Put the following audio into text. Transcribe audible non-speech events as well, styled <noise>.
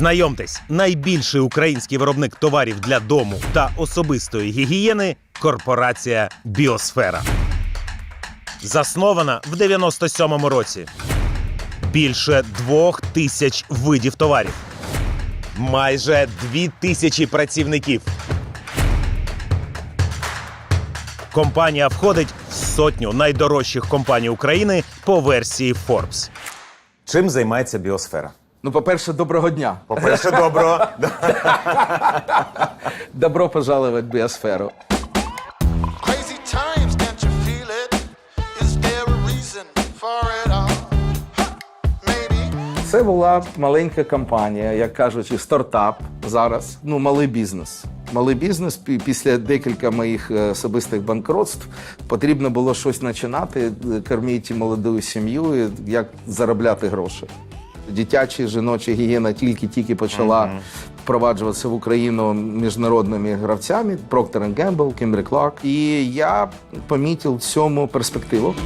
Знайомтесь, найбільший український виробник товарів для дому та особистої гігієни корпорація Біосфера. Заснована в 97-му році. Більше двох тисяч видів товарів. Майже дві тисячі працівників. Компанія входить в сотню найдорожчих компаній України по версії Forbes. Чим займається біосфера? Ну, по-перше, доброго дня. По-перше, добро. <laughs> Добро пожаловать в біосферу. Crazy times, can't you feel it? Is there a reason for it all? Huh, Maybe. Це була маленька компанія, як кажучи, стартап зараз. Ну, малий бізнес. Малий бізнес пі- після декілька моїх е, особистих банкротств потрібно було щось починати, е, кормити молоду сім'ю, і як заробляти гроші. Дитяча жіноча гігієна тільки-тільки почала впроваджуватися в Україну міжнародними гравцями Procter Gamble, Kimberly Clark. І я помітив в цьому перспективу.